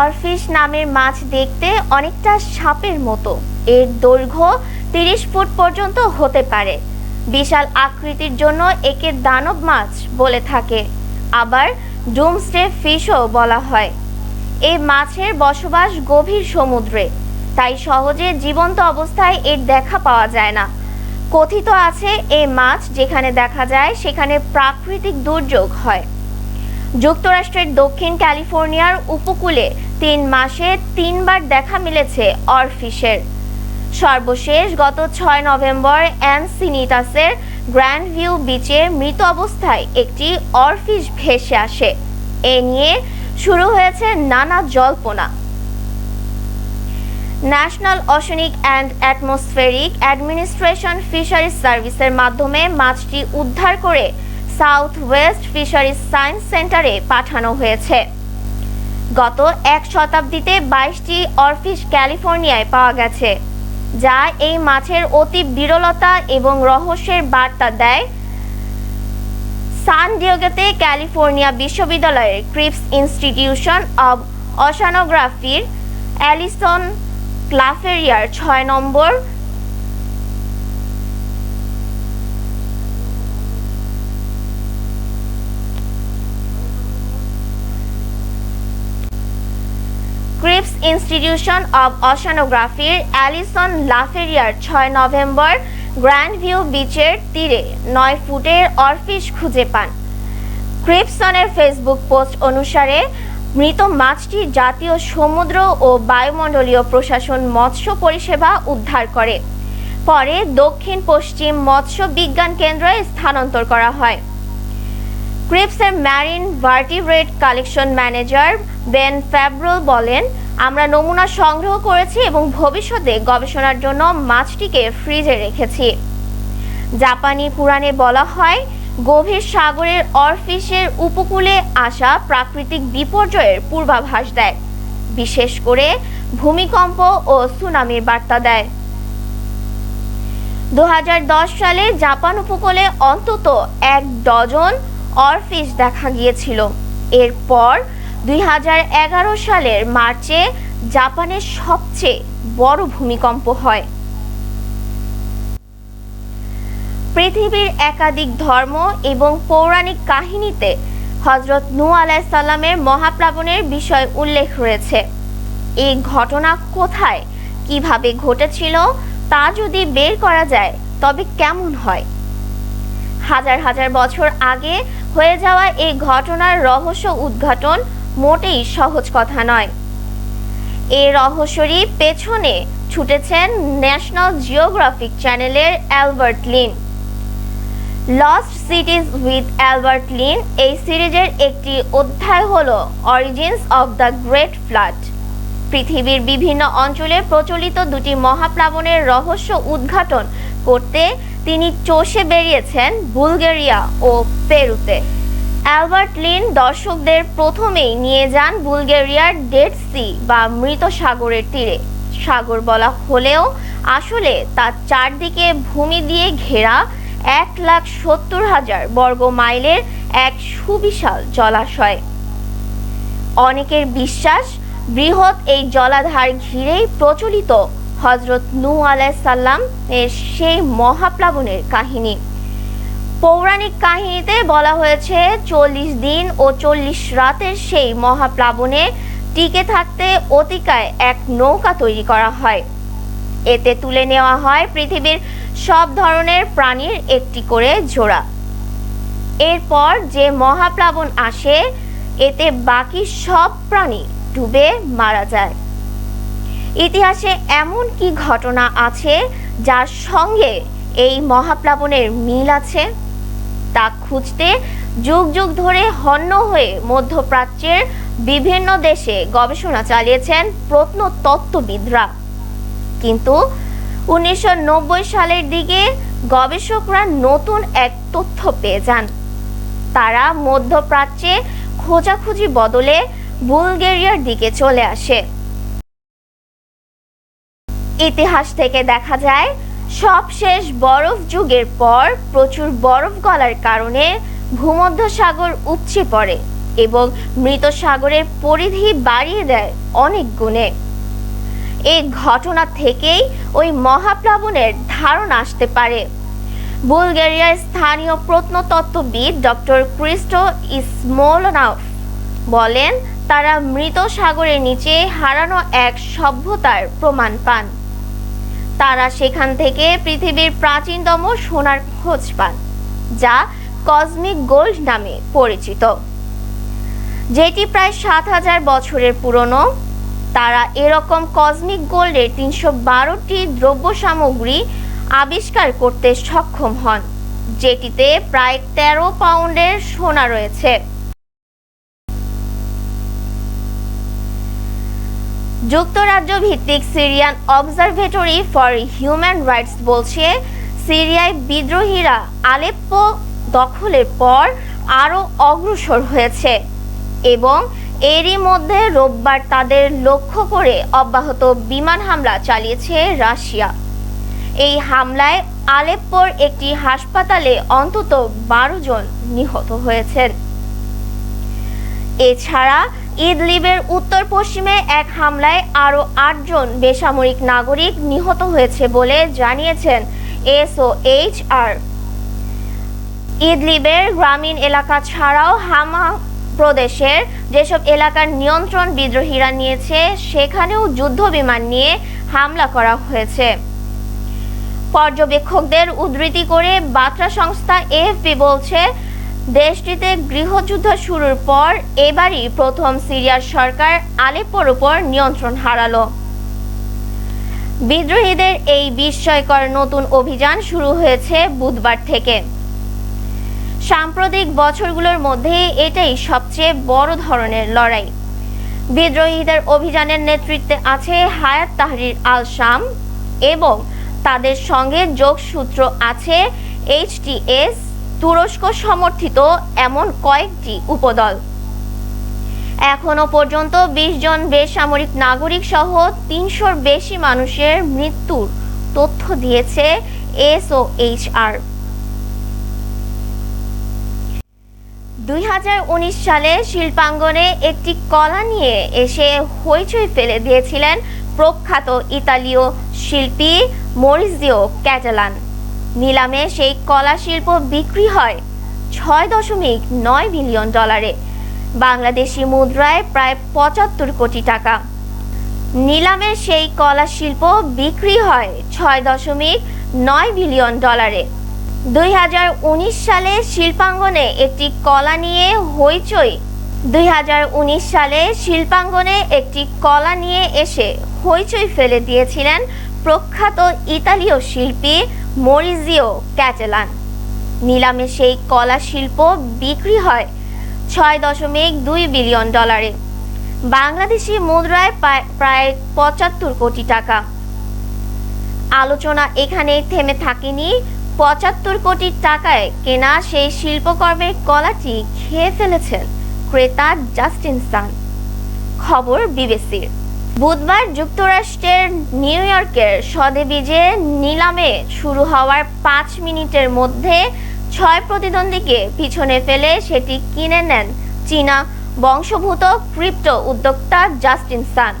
Oarfish নামের মাছ দেখতে অনেকটা সাপের মতো। এর দৈর্ঘ্য তিরিশ ফুট পর্যন্ত হতে পারে। বিশাল আকৃতির জন্য একে দানব মাছ বলে থাকে। আবার ডুমস্টে ফিশও বলা হয়। এই মাছের বসবাস গভীর সমুদ্রে, তাই সহজে জীবন্ত অবস্থায় এর দেখা পাওয়া যায় না। কথিত আছে এই মাছ যেখানে দেখা যায়, সেখানে প্রাকৃতিক দুর্যোগ হয়। যুক্তরাষ্ট্রের দক্ষিণ ক্যালিফোর্নিয়ার উপকূলে তিন মাসে তিনবার দেখা মিলেছে অরফিশের সর্বশেষ গত ছয় নভেম্বর অ্যানসিনিটাসের গ্র্যান্ড ভিউ বিচে মৃত অবস্থায় একটি অরফিশ ভেসে আসে। এ নিয়ে শুরু হয়েছে নানা জল্পনা। National Oceanic and Atmospheric Administration Fisheries সার্ভিসের মাধ্যমে মাছটি উদ্ধার করে সাউথ ওয়েস্ট ফিশারিজ সায়েন্স সেন্টারে পাঠানো হয়েছে। গত এক শতাব্দীতে বাইশটি অরফিশ ক্যালিফোর্নিয়ায় পাওয়া গেছে, যা এই মাছের অতি বিরলতা এবং রহস্যের বার্তা দেয় সান ডিয়েগোতে ক্যালিফোর্নিয়া বিশ্ববিদ্যালয়ের ক্রিপস ইনস্টিটিউশন অব অশানোগ্রাফির অ্যালিসন ক্লাফেরিয়ার ছয় নম্বর ক্রিপস ইনস্টিটিউশন অব অশানোগ্রাফির অ্যালিসন লাফেরিয়ার ছয় নভেম্বর গ্র্যান্ড ভিউ বিচের তীরে নয় ফুটের অরফিশ খুঁজে পান। ক্রিপসনের ফেসবুক পোস্ট অনুসারে, মৃত মাছটি জাতীয় সমুদ্র ও বায়ুমণ্ডলীয় প্রশাসন মৎস্য পরিষেবা উদ্ধার করে। পরে দক্ষিণ পশ্চিম মৎস্য বিজ্ঞান কেন্দ্রে স্থানান্তর করা হয়। ক্রিপসের marine vertebrate collection manager Ben Frable বলেন, আমরা নমুনা সংগ্রহ করেছি এবং ভবিষ্যতে গবেষণার জন্য মাছটিকে ফ্রিজে রেখেছি। জাপানি পুরাণে বলা হয়, গভীর সাগরের অরফিশের উপকূলে আসা প্রাকৃতিক বিপর্যয়ের পূর্বাভাস দেয়, বিশেষ করে ভূমিকম্প ও সুনামির বার্তা দেয়। দু হাজার দশ সালে জাপান উপকূলে অন্তত এক ডজন অরফিশ দেখা গিয়েছিল। এরপর দুই হাজার এগারো সালের মার্চে জাপানের সবচেয়ে বড় ভূমিকম্প হয়। পৃথিবীর একাধিক ধর্ম এবং পৌরাণিক কাহিনীতে হজরত নূ আলাইসাল্লামের মহাপ্লাবনের বিষয় উল্লেখ রয়েছে। এই ঘটনা কোথায়, কীভাবে ঘটেছিল, তা যদি বের করা যায়, তবে কেমন হয়? হাজার হাজার বছর আগে হয়ে যাওয়া এই ঘটনার রহস্য উদ্ঘাটন মোটেই সহজ কথা নয়। এই রহস্যরই পেছনে ছুটেছেন ন্যাশনাল জিওগ্রাফিক চ্যানেলের Albert Lin. Lost Cities with Albert Lin, এই সিরিজের একটি অধ্যায় হল origins of the great flood. পৃথিবীর বিভিন্ন অঞ্চলে প্রচলিত দুটি মহাপ্লাবনের রহস্য উদ্ঘাটন করতে তিনি চষে বেরিয়েছেন বুলগেরিয়া ও পেরুতে। অ্যালবার্ট লিন দর্শকদের প্রথমেই নিয়ে যান বুলগেরিয়ার ডেড সি বা মৃত সাগরের তীরে। সাগর বলা হলেও আসলে তার চারদিকে ভূমি দিয়ে ঘেরা এক লাখ সত্তর হাজার বর্গ মাইলের এক সুবিশাল জলাশয়। অনেকের বিশ্বাস, বৃহৎ এই জলাধার ঘিরেই প্রচলিত হজরত নূ আলাইসাল্লাম এর সেই মহাপ্লাবনের কাহিনী। পৌরাণিক কাহিনীতে বলা হয়েছে, চল্লিশ দিন ও চল্লিশ রাতের সেই মহাপ্লাবনে টিকে থাকতে অতিকায় এক নৌকা তৈরি করা হয়। এতে তুলে নেওয়া হয় পৃথিবীর সব ধরনের প্রাণীর একটি করে জোড়া। এরপর যে মহাপ্লাবন আসে, এতে বাকি সব প্রাণী ডুবে মারা যায়। ইতিহাসে এমন কি ঘটনা আছে যার সঙ্গে এই মহাপ্লাবনের মিল আছে? তা খুঁজতে যুগ যুগ ধরে হন্য হয়ে মধ্যপ্রাচ্যের বিভিন্ন দেশে গবেষণা চালিয়েছেন প্রত্নতত্ত্ববিদরা। কিন্তু উনিশশো সালের দিকে গবেষকরা নতুন এক তথ্য পেয়ে যান। তারা মধ্যপ্রাচ্যে খোঁজাখুঁজি বদলে বুলগেরিয়ার দিকে চলে আসে। ইতিহাস থেকে দেখা যায় সবশেষ বরফ যুগের পর প্রচুর বরফ গলার কারণে ভূমধ্যসাগর উপচে পড়ে এবং মৃত সাগরের পরিধি বাড়িয়ে দেয় অনেক গুণে। এই ঘটনা থেকেই ওই মহাপ্লাবনের ধারণা আসতে পারে। বুলগেরিয়ার স্থানীয় প্রত্নতত্ত্ববিদ ডক্টর ক্রিস্টো ইসমোলনাফ বলেন, তারা মৃত সাগরের নিচে হারানো এক সভ্যতার প্রমাণ পান। তারা সেখান থেকে পৃথিবীর প্রাচীনতম সোনার খোঁজ পান, যা কসমিক গোল্ড নামে পরিচিত। যেটি প্রায় সাত হাজার বছরের পুরনো। তারা এরকম কসমিক গোল্ডের তিনশো বারোটি দ্রব্য সামগ্রী আবিষ্কার করতে সক্ষম হন, যেটিতে প্রায় তেরো পাউন্ডের সোনা রয়েছে। যুক্তরাজ্য ভিত্তিক Syrian observatory for human rights বলছে, সিরিয়ায় বিদ্রোহীরা আলেপ্পো দখলের পর আরও অগ্রসর হয়েছে এবং এরই মধ্যে রোববার তাদের লক্ষ্য করে অব্যাহত বিমান হামলা চালিয়েছে রাশিয়া। এই হামলায় আলেপ্পোর একটি হাসপাতালে অন্তত বারো জন নিহত হয়েছেন। এছাড়া ইদলিবের উত্তর পশ্চিমে এক হামলায় আরও আটজন বেসামরিক নাগরিক নিহত হয়েছে বলে জানিয়েছেন এসওএইচআর। ইদলিবের গ্রামীণ এলাকা ছাড়াও হামা প্রদেশের যেসব এলাকার নিয়ন্ত্রণ বিদ্রোহীরা নিয়েছে, সেখানেও যুদ্ধ বিমান নিয়ে হামলা করা হয়েছে। পর্যবেক্ষকদের উদ্ধৃতি করে বার্তা সংস্থা এএফপি বলছে দেশটিতে গৃহযুদ্ধ শুরুর পর এবারই প্রথম সিরিয়ার সরকার আলেপ্পোর উপর নিয়ন্ত্রণ হারালো। বিদ্রোহীদের এই বিস্ময়কর নতুন অভিযান শুরু হয়েছে বুধবার থেকে। সাম্প্রতিক বছরগুলোর মধ্যে এটাই সবচেয়ে বড় ধরনের লড়াই। বিদ্রোহীদের অভিযানের নেতৃত্বে আছে হায়াত তাহরির আল শাম এবং তাদের সঙ্গে যোগসূত্র আছে এইচটিএস তুরস্ক সমর্থিত এমন কয়েকটি উপদল। এখনও পর্যন্ত বিশ জন বেসামরিক নাগরিক সহ তিনশোর বেশি মানুষের মৃত্যুর তথ্য দিয়েছে এসওএইচআর। দুই হাজার উনিশ সালে শিল্পাঙ্গনে একটি কলা নিয়ে এসে হইচই ফেলে দিয়েছিলেন প্রখ্যাত ইতালীয় শিল্পী মরিজিও ক্যাটালান। নিলামে সেই কলা শিল্প বিক্রি হয় ছয় দশমিক নয় বিলিয়ন ডলারে। বাংলাদেশি মুদ্রায় প্রায় পঁচাত্তর কোটি টাকা। নিলামে সেই কলা শিল্প বিক্রি হয় ছয় দশমিক নয় বিলিয়ন ডলারে। দুই হাজার উনিশ সালে শিল্পাঙ্গনে একটি কলা নিয়ে হইচই। দুই হাজার উনিশ সালে শিল্পাঙ্গনে একটি কলা নিয়ে এসে হইচই ফেলে দিয়েছিলেন প্রখ্যাত ইতালীয় শিল্পী মরিজিও ক্যাটেলান নিলামে সেই কলা শিল্প বিক্রি হয় ছয় দশমিক দুই বিলিয়ন ডলারে। বাংলাদেশি মুদ্রায় প্রায়- পঁচাত্তর কোটি টাকা। আলোচনা এখানে থেমে থাকেনি। পঁচাত্তর কোটি টাকায় কেনা সেই শিল্পকর্মের কলাটি খেয়ে ফেলেছেন ক্রেতা জাস্টিন সান। খবর বিবিসির। বুধবার যুক্তরাষ্ট্রের নিউ ইয়র্কের সদেবিজে নিলামে শুরু হওয়ার পাঁচ মিনিটের মধ্যে ছয় প্রতিদ্বন্দ্বীকে পিছনে ফেলে সেটি কিনে নেন চীনা বংশভূত ক্রিপ্টো উদ্যোক্তা জাস্টিন সান।